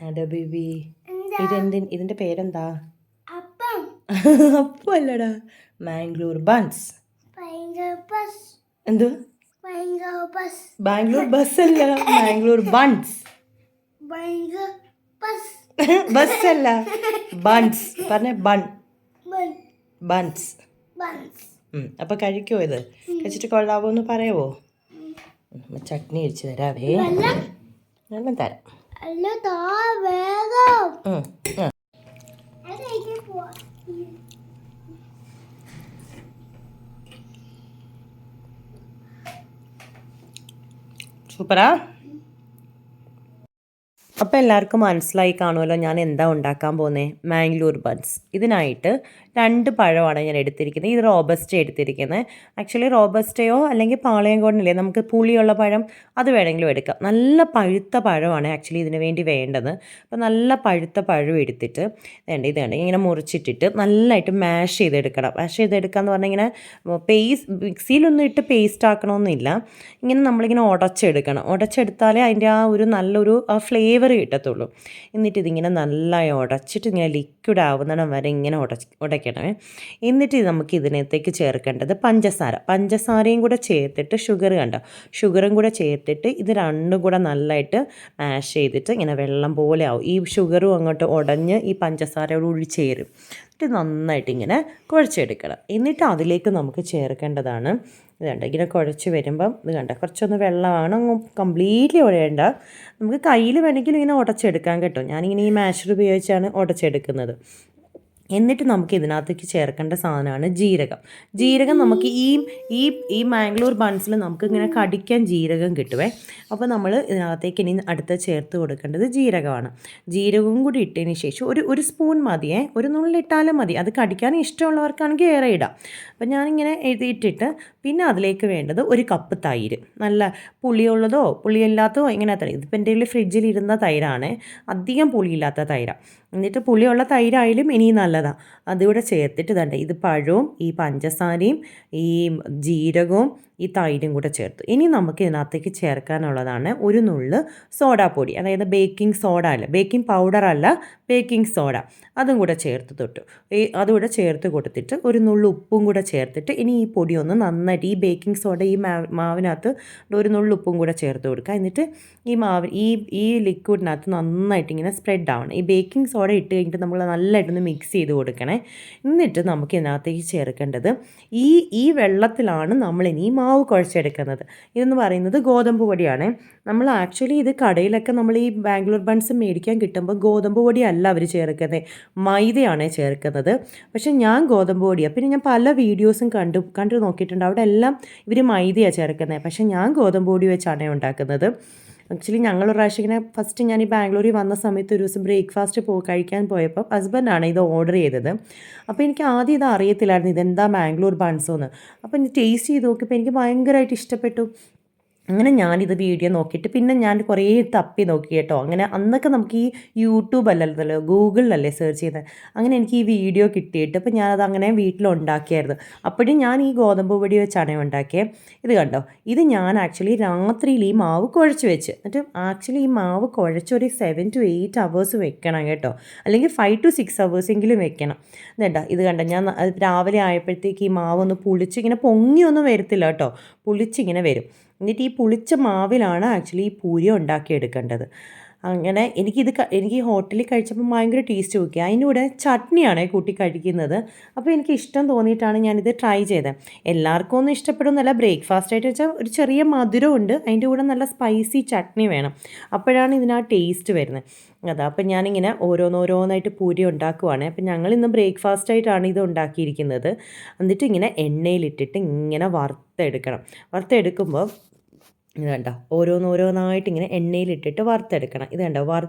അതെ ബേബി ഇതെന്തി ഇതിന്റെ പേരെന്താ? അപ്പം. അല്ലടാ മാംഗ്ലൂർ ബൺസ് എന്തോ? ബാംഗ്ലൂർ ബസ് അല്ല മാംഗ്ലൂർ ബൺസ് ബസ് അല്ല ബൺസ് പറഞ്ഞ ബൺ ബൺ ബൺസ് അപ്പൊ കഴിക്കോ കഴിക്കുമോ ഇത് കഴിച്ചിട്ട് കൊള്ളാവോ എന്ന് പറയാവോ? ചട്നി അടിച്ചു തരാവേ. ഞാൻ വെള്ളം തരാം. സൂപ്പറാ? അപ്പോൾ എല്ലാവർക്കും മനസ്സിലായി കാണുമല്ലോ ഞാൻ എന്താ ഉണ്ടാക്കാൻ പോകുന്നത് മാംഗ്ലൂർ ബൺസ്. ഇതിനായിട്ട് രണ്ട് പഴമാണ് ഞാൻ എടുത്തിരിക്കുന്നത്. ഇത് റോബസ്റ്റ എടുത്തിരിക്കുന്നത്. ആക്ച്വലി റോബസ്റ്റയോ അല്ലെങ്കിൽ പാളയംകോടനില്ലേ നമുക്ക് പുളിയുള്ള പഴം അത് വേണമെങ്കിലും എടുക്കാം. നല്ല പഴുത്ത പഴമാണ് ആക്ച്വലി ഇതിന് വേണ്ടി വേണ്ടത്. അപ്പോൾ നല്ല പഴുത്ത പഴം എടുത്തിട്ട് വേണ്ട ഇത് വേണ്ട ഇങ്ങനെ മുറിച്ചിട്ടിട്ട് നല്ലതായിട്ട് മാഷ് ചെയ്തെടുക്കണം. മാഷ് ചെയ്തെടുക്കുക എന്ന് പറഞ്ഞാൽ ഇങ്ങനെ പേസ് മിക്സിയിലൊന്നും ഇട്ട് പേസ്റ്റ് ആക്കണമെന്നില്ല. ഇങ്ങനെ നമ്മളിങ്ങനെ ഉടച്ചെടുക്കണം. ഉടച്ചെടുത്താലേ അതിന്റെ ആ ഒരു നല്ലൊരു ഫ്ലേവർ കിട്ടത്തുള്ളൂ എന്നിട്ട് ഇതിങ്ങനെ നല്ല ഉടച്ചിട്ട് ഇങ്ങനെ ലിക്വിഡ് ആവുന്നിടം വരെ ഇങ്ങനെ ഉടച്ച് ഉടയ്ക്കണമേ. എന്നിട്ട് നമുക്ക് ഇതിനകത്തേക്ക് ചേർക്കേണ്ടത് പഞ്ചസാര. പഞ്ചസാരയും കൂടെ ചേർത്തിട്ട് ഷുഗർ കണ്ടോ? ഷുഗറും കൂടെ ചേർത്തിട്ട് ഇത് രണ്ടും കൂടെ നല്ലതായിട്ട് മാഷ് ചെയ്തിട്ട് ഇങ്ങനെ വെള്ളം പോലെ ആവും. ഈ ഷുഗറും അങ്ങോട്ട് ഉടഞ്ഞ് ഈ പഞ്ചസാരയോട് കൂടി ചേരും. എന്നിട്ട് നന്നായിട്ട് ഇങ്ങനെ കുഴച്ചെടുക്കണം. എന്നിട്ട് അതിലേക്ക് നമുക്ക് ചേർക്കേണ്ടതാണ് ഇത് കണ്ട? ഇങ്ങനെ കുഴച്ച് വരുമ്പം ഇത് കണ്ട? കുറച്ചൊന്ന് വെള്ളമാണ് കംപ്ലീറ്റ്ലി ഉടയേണ്ട നമുക്ക് കയ്യിൽ വേണമെങ്കിൽ ഇങ്ങനെ ഉടച്ചെടുക്കാൻ കേട്ടോ. ഞാനിങ്ങനെ ഈ മാഷർ ഉപയോഗിച്ചാണ് ഉടച്ചെടുക്കുന്നത്. എന്നിട്ട് നമുക്ക് ഇതിനകത്തേക്ക് ചേർക്കേണ്ട സാധനമാണ് ജീരകം. ജീരകം നമുക്ക് ഈ ഈ ഈ മാംഗ്ലൂർ ബൺസിൽ നമുക്ക് ഇങ്ങനെ കടിക്കാൻ ജീരകം കിട്ടുവേ. അപ്പോൾ നമ്മൾ ഇതിനകത്തേക്ക് ഇനി അടുത്ത ചേർത്ത് കൊടുക്കേണ്ടത് ജീരകമാണ്. ജീരകവും കൂടി ഇട്ടതിന് ശേഷം ഒരു ഒരു സ്പൂൺ മതിയേ. ഒരു നുള്ളിട്ടാലും മതി. അത് കടിക്കാൻ ഇഷ്ടമുള്ളവർക്കാണെങ്കിൽ ഏറെ ഇടാം. അപ്പോൾ ഞാനിങ്ങനെ എഴുതിയിട്ടിട്ട് പിന്നെ അതിലേക്ക് വേണ്ടത് ഒരു കപ്പ് തൈര്. നല്ല പുളിയുള്ളതോ പുളിയില്ലാത്തതോ ഇങ്ങനെ തൈര്. ഇതിപ്പോൾ എന്റെ ഫ്രിഡ്ജിൽ ഇരുന്ന തൈരാണ്. അധികം പുളിയില്ലാത്ത തൈരാണ്. എന്നിട്ട് പുളിയുള്ള തൈരായാലും ഇനി നല്ലതാണ് അതിവിടെ ചേർത്തിട്ട് ഇതണ്ട ഇത് പഴവും ഈ പഞ്ചസാരയും ഈ ജീരകവും ഈ തൈരും കൂടെ ചേർത്തു. ഇനി നമുക്ക് ഇതിനകത്തേക്ക് ചേർക്കാനുള്ളതാണ് ഒരു നുള്ള് സോഡാപ്പൊടി അതായത് ബേക്കിംഗ് സോഡ അല്ല ബേക്കിംഗ് പൗഡർ അല്ല ബേക്കിംഗ് സോഡ. അതും കൂടെ ചേർത്ത് തൊട്ടു. ഈ അതുകൂടെ ചേർത്ത് കൊടുത്തിട്ട് ഒരു നുള്ളു ഉപ്പും കൂടെ ചേർത്തിട്ട് ഇനി ഈ പൊടി ഒന്ന് നന്നായിട്ട് ഈ ബേക്കിംഗ് സോഡ ഈ മാവ് മാവിനകത്ത് ഒരു നുള്ളു ഉപ്പും കൂടെ ചേർത്ത് കൊടുക്കുക. എന്നിട്ട് ഈ മാവ് ഈ ഈ ലിക്വിഡിനകത്ത് നന്നായിട്ട് ഇങ്ങനെ സ്പ്രെഡ് ആവണം. ഈ ബേക്കിംഗ് സോഡ ഇട്ട് കഴിഞ്ഞിട്ട് നമ്മൾ നല്ലതായിട്ടൊന്ന് മിക്സ് ചെയ്ത് കൊടുക്കണേ. എന്നിട്ട് നമുക്ക് ഇതിനകത്തേക്ക് ചേർക്കേണ്ടത് ഈ ഈ വെള്ളത്തിലാണ് നമ്മൾ ഇനി ഈ മാവ് കുഴച്ചെടുക്കുന്നത്. ഇതെന്ന് പറയുന്നത് ഗോതമ്പ് പൊടിയാണ്. നമ്മൾ ആക്ച്വലി ഇത് കടയിലൊക്കെ നമ്മൾ ഈ ബാംഗ്ലൂർ ബൺസ് മേടിക്കാൻ കിട്ടുമ്പോൾ ഗോതമ്പ് പൊടിയല്ല അവർ ചേർക്കുന്നത്. മൈദയാണ് ചേർക്കുന്നത്. പക്ഷേ ഞാൻ ഗോതമ്പ് പൊടിയാണ് പിന്നെ ഞാൻ പല വീഡിയോസും കണ്ടു കണ്ടു നോക്കിയിട്ടുണ്ട്. അവിടെ എല്ലാം ഇവർ മൈദയാണ് ചേർക്കുന്നത്. പക്ഷേ ഞാൻ ഗോതമ്പ് പൊടി വെച്ചാണ് ഉണ്ടാക്കുന്നത്. ആക്ച്വലി ഞങ്ങൾ ഒരു പ്രാവശ്യം ഇങ്ങനെ ഫസ്റ്റ് ഞാൻ ഈ ബാംഗ്ലൂരിൽ വന്ന സമയത്ത് ഒരു ദിവസം ബ്രേക്ക്ഫാസ്റ്റ് പോയി കഴിക്കാൻ പോയപ്പോൾ ഹസ്ബൻഡാണ് ഇത് ഓർഡർ ചെയ്തത്. അപ്പോൾ എനിക്ക് ആദ്യം ഇത് അറിയത്തില്ലായിരുന്നു ഇതെന്താ ബാംഗ്ലൂർ ബൺസോ എന്ന്. അപ്പോൾ ഇത് ടേസ്റ്റ് ചെയ്ത് നോക്കിയപ്പോൾ എനിക്ക് ഭയങ്കരമായിട്ട് ഇഷ്ടപ്പെട്ടു. അങ്ങനെ ഞാനിത് വീഡിയോ നോക്കിയിട്ട് പിന്നെ ഞാൻ കുറേ തപ്പി നോക്കി കേട്ടോ. അങ്ങനെ അന്നൊക്കെ നമുക്ക് ഈ യൂട്യൂബ് അല്ലല്ലോ ഗൂഗിളിലല്ലേ സെർച്ച് ചെയ്യുന്നത്? അങ്ങനെ എനിക്ക് ഈ വീഡിയോ കിട്ടിയിട്ട് അപ്പോൾ ഞാനത് അങ്ങനെ വീട്ടിലുണ്ടാക്കിയായിരുന്നു അപ്പോഴും ഞാൻ ഈ ഗോതമ്പ് പൊടി വെച്ചാണ് ഉണ്ടാക്കിയത് ഇത് കണ്ടോ? ഇത് ഞാൻ ആക്ച്വലി രാത്രിയിൽ ഈ മാവ് കുഴച്ച് വെച്ച്. എന്നിട്ട് ആക്ച്വലി ഈ മാവ് കുഴച്ച് ഒരു സെവൻ ടു എയ്റ്റ് അവേഴ്സ് വെക്കണം കേട്ടോ. അല്ലെങ്കിൽ ഫൈവ് ടു സിക്സ് അവേഴ്സെങ്കിലും വെക്കണം. ഇതേണ്ട ഇത് കണ്ടോ? ഞാൻ രാവിലെ ആയപ്പോഴത്തേക്ക് ഈ മാവ് ഒന്ന് പുളിച്ച് ഇങ്ങനെ പൊങ്ങിയൊന്നും വരത്തില്ല കേട്ടോ. പുളിച്ചിങ്ങനെ വരും. എന്നിട്ട് ഈ പുളിച്ച മാവിലാണ് ആക്ച്വലി ഈ പൂരി ഉണ്ടാക്കിയെടുക്കേണ്ടത്. അങ്ങനെ എനിക്കിത് എനിക്ക് ഹോട്ടലിൽ കഴിച്ചപ്പോൾ ഭയങ്കര ടേസ്റ്റ് നോക്കി അതിന്റെ കൂടെ ചട്നിയാണ് കൂട്ടി കഴിക്കുന്നത്. അപ്പോൾ എനിക്ക് ഇഷ്ടം തോന്നിയിട്ടാണ് ഞാനിത് ട്രൈ ചെയ്തത്. എല്ലാവർക്കും ഒന്നും ഇഷ്ടപ്പെടുന്നല്ല ബ്രേക്ക്ഫാസ്റ്റ് ആയിട്ട് വെച്ചാൽ ഒരു ചെറിയ മധുരമുണ്ട് അതിന്റെ കൂടെ നല്ല സ്പൈസി ചട്നി വേണം. അപ്പോഴാണ് ഇതിന് ആ ടേസ്റ്റ് വരുന്നത്. അതാ അപ്പം ഞാനിങ്ങനെ ഓരോന്നോരോന്നായിട്ട് പൂരി ഉണ്ടാക്കുവാണ്. അപ്പം ഞങ്ങൾ ഇന്ന് ബ്രേക്ക്ഫാസ്റ്റ് ആയിട്ടാണ് ഇത് ഉണ്ടാക്കിയിരിക്കുന്നത്. എന്നിട്ട് ഇങ്ങനെ എണ്ണയിലിട്ടിട്ട് ഇങ്ങനെ വറുത്തെടുക്കണം. വറുത്തെടുക്കുമ്പോൾ ഇത് കണ്ടോ? ഓരോന്നോരോന്നായിട്ട് ഇങ്ങനെ എണ്ണയിലിട്ടിട്ട് വറുത്തെടുക്കണം. ഇത് കണ്ടോ? വറു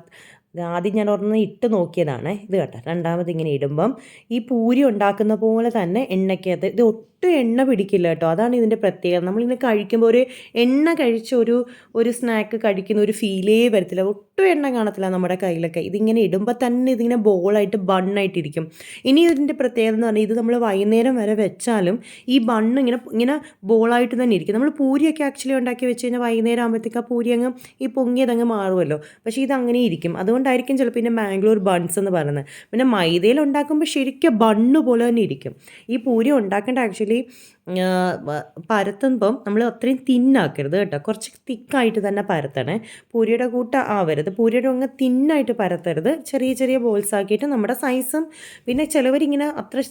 ആദ്യം ഞാൻ ഒരെണ്ണം ഇട്ട് നോക്കിയതാണ്. ഇത് കേട്ടോ രണ്ടാമത് ഇങ്ങനെ ഇടുമ്പം ഈ പൂരി ഉണ്ടാക്കുന്ന പോലെ തന്നെ എണ്ണയ്ക്കകത്ത് ഇത് ഒട്ടും എണ്ണ പിടിക്കില്ല കേട്ടോ. അതാണ് ഇതിന്റെ പ്രത്യേകത. നമ്മളിങ്ങനെ കഴിക്കുമ്പോൾ ഒരു എണ്ണ കഴിച്ച ഒരു ഒരു സ്നാക്ക് കഴിക്കുന്ന ഒരു ഫീലേ വരത്തില്ല. ഒട്ടും എണ്ണ കാണത്തില്ല നമ്മുടെ കയ്യിലൊക്കെ. ഇതിങ്ങനെ ഇടുമ്പോൾ തന്നെ ഇതിങ്ങനെ ബോളായിട്ട് ബണ്ണായിട്ടിരിക്കും ഇനി ഇതിന്റെ പ്രത്യേകത എന്ന് പറഞ്ഞാൽ ഇത് നമ്മൾ വൈകുന്നേരം വരെ വെച്ചാലും ഈ ബണ്ണ് ഇങ്ങനെ ഇങ്ങനെ ബോളായിട്ട് തന്നെ ഇരിക്കും. നമ്മൾ പൂരിയൊക്കെ ആക്ച്വലി ഉണ്ടാക്കി വെച്ച് കഴിഞ്ഞാൽ വൈകുന്നേരം ആകുമ്പോഴത്തേക്ക് ആ പൂരി അങ്ങ് ഈ പൊങ്ങിയതങ്ങ് മാറുമല്ലോ പക്ഷേ ഇത് അങ്ങനെ ഇരിക്കും. അതുകൊണ്ട് അതുകൊണ്ടായിരിക്കും ചിലപ്പോൾ പിന്നെ മാംഗ്ലൂർ ബൺസ് എന്ന് പറയുന്നത്. പിന്നെ മൈദയിൽ ഉണ്ടാക്കുമ്പോൾ ശരിക്കും ബണ്ണ് പോലെ തന്നെ ഇരിക്കും. ഈ പൂരി ഉണ്ടാക്കേണ്ട ആക്ച്വലി പരത്തുമ്പം നമ്മൾ അത്രയും തിന്നാക്കരുത് കേട്ടോ. കുറച്ച് തിക്കായിട്ട് തന്നെ പരത്തണേ. പൂരിയുടെ കൂട്ട ആവരുത്. പൂരിയുടെ അങ്ങ് തിന്നായിട്ട് പരത്തരുത്. ചെറിയ ചെറിയ ബോൾസ് ആക്കിയിട്ട് നമ്മുടെ സൈസും പിന്നെ ചിലവരിങ്ങനെ അത്ര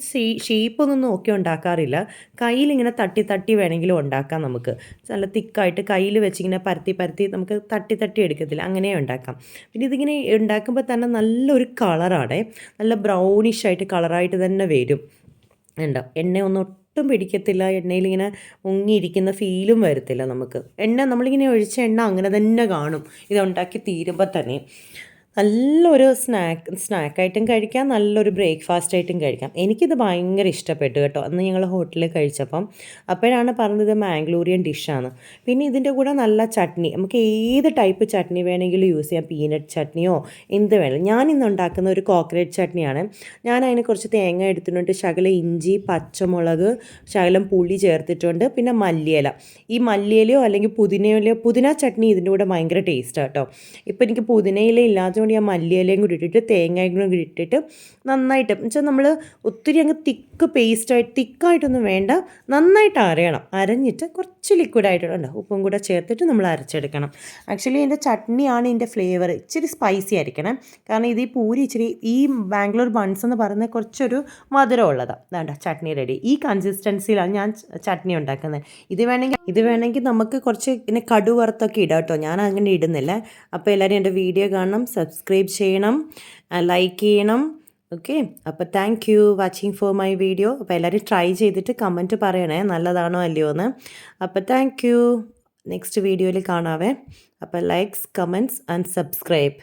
ഷേപ്പൊന്നും നോക്കി ഉണ്ടാക്കാറില്ല. കയ്യിലിങ്ങനെ തട്ടി തട്ടി വേണമെങ്കിലും ഉണ്ടാക്കാം നമുക്ക്. നല്ല തിക്കായിട്ട് കയ്യിൽ വെച്ചിങ്ങനെ പരത്തി പരത്തി നമുക്ക് തട്ടി തട്ടി എടുക്കത്തില്ല. അങ്ങനെ ഉണ്ടാക്കാം. പിന്നെ ഇതിങ്ങനെ ഉണ്ടാക്കുമ്പോൾ തന്നെ നല്ലൊരു കളറാണ് നല്ല ബ്രൗണിഷ് ആയിട്ട് കളറായിട്ട് തന്നെ വരും. ഉണ്ടോ എണ്ണ ഒന്നും ഒട്ടും പിടിക്കത്തില്ല. എണ്ണയിൽ ഇങ്ങനെ മുങ്ങിയിരിക്കുന്ന ഫീലും വരത്തില്ല നമുക്ക്. എണ്ണ നമ്മളിങ്ങനെ ഒഴിച്ച എണ്ണ അങ്ങനെ തന്നെ കാണും. ഇത് ഉണ്ടാക്കി തീരുമ്പോൾ തന്നെ. നല്ലൊരു സ്നാക്ക് സ്നാക്കായിട്ടും കഴിക്കാം നല്ലൊരു ബ്രേക്ക്ഫാസ്റ്റ് ആയിട്ടും കഴിക്കാം. എനിക്കിത് ഭയങ്കര ഇഷ്ടപ്പെട്ടു കേട്ടോ. അന്ന് ഞങ്ങൾ ഹോട്ടലിൽ കഴിച്ചപ്പം അപ്പോഴാണ് പറഞ്ഞത് മാംഗ്ലൂരിയൻ ഡിഷാണ്. പിന്നെ ഇതിന്റെ കൂടെ നല്ല ചട്നി. നമുക്ക് ഏത് ടൈപ്പ് ചട്നി വേണമെങ്കിലും യൂസ് ചെയ്യാം. പീനട്ട് ചട്നിയോ എന്ത് വേണം ഞാൻ ഇന്ന് ഉണ്ടാക്കുന്ന ഒരു കോക്കനട്ട് ചട്നിയാണ്. ഞാൻ അതിനെ കുറച്ച് തേങ്ങ എടുത്തിട്ടുണ്ട്. ശകലം ഇഞ്ചി പച്ചമുളക് ശകലം പുളി ചേർത്തിട്ടുണ്ട്. പിന്നെ മല്ലിയില. ഈ മല്ലിയിലയോ അല്ലെങ്കിൽ പുതിനയിലയോ പുതിന ചട്നി ഇതിന്റെ കൂടെ ഭയങ്കര ടേസ്റ്റാണ് കേട്ടോ. ഇപ്പോൾ എനിക്ക് പുതിനയില ഇല്ലാത്തതുകൊണ്ട് ഞാൻ മല്ലിയിലയും കൂടി ഇട്ടിട്ട് തേങ്ങയും കൂടി ഇട്ടിട്ട് നന്നായിട്ട് വെച്ചാൽ നമ്മൾ ഒത്തിരി അങ്ങ് തിക്ക് പേസ്റ്റായിട്ട് തിക്കായിട്ടൊന്നും വേണ്ട നന്നായിട്ട് അരയണം. അരഞ്ഞിട്ട് കുറച്ച് ലിക്വിഡായിട്ടുണ്ട് ഉപ്പും കൂടെ ചേർത്തിട്ട് നമ്മൾ അരച്ചെടുക്കണം. ആക്ച്വലി ഇതിന്റെ ചട്നിയാണ് ഇതിന്റെ ഫ്ലേവർ ഇച്ചിരി സ്പൈസി ആയിരിക്കണം. കാരണം ഇത് ഈ പൂരി ഇച്ചിരി ഈ ബാംഗ്ലൂർ ബൺസ് എന്ന് പറയുന്നത് കുറച്ചൊരു മധുരം ഉള്ളതാണ് വേണ്ട ചട്നി റെഡി ഈ കൺസിസ്റ്റൻസിയിലാണ് ഞാൻ ചട്നി ഉണ്ടാക്കുന്നത്. ഇത് വേണമെങ്കിൽ ഇത് വേണമെങ്കിൽ നമുക്ക് കുറച്ച് ഇങ്ങനെ കടുവറുത്തൊക്കെ ഇടാം കേട്ടോ. ഞാൻ അങ്ങനെ ഇടുന്നില്ല. അപ്പോൾ എല്ലാവരും എന്റെ വീഡിയോ കാണണം സബ്സ്ക്രൈബ് ചെയ്യണം ലൈക്ക് ചെയ്യണം. ഓക്കെ അപ്പോൾ thank you watching for my video അപ്പോൾ എല്ലാവരും ട്രൈ ചെയ്തിട്ട് കമന്റ് പറയണേ നല്ലതാണോ അല്ലയോ എന്ന്. അപ്പോൾ താങ്ക് യു നെക്സ്റ്റ് വീഡിയോയിൽ കാണാവേ. അപ്പോൾ ലൈക്സ് കമന്റ്സ് ആൻഡ് സബ്സ്ക്രൈബ്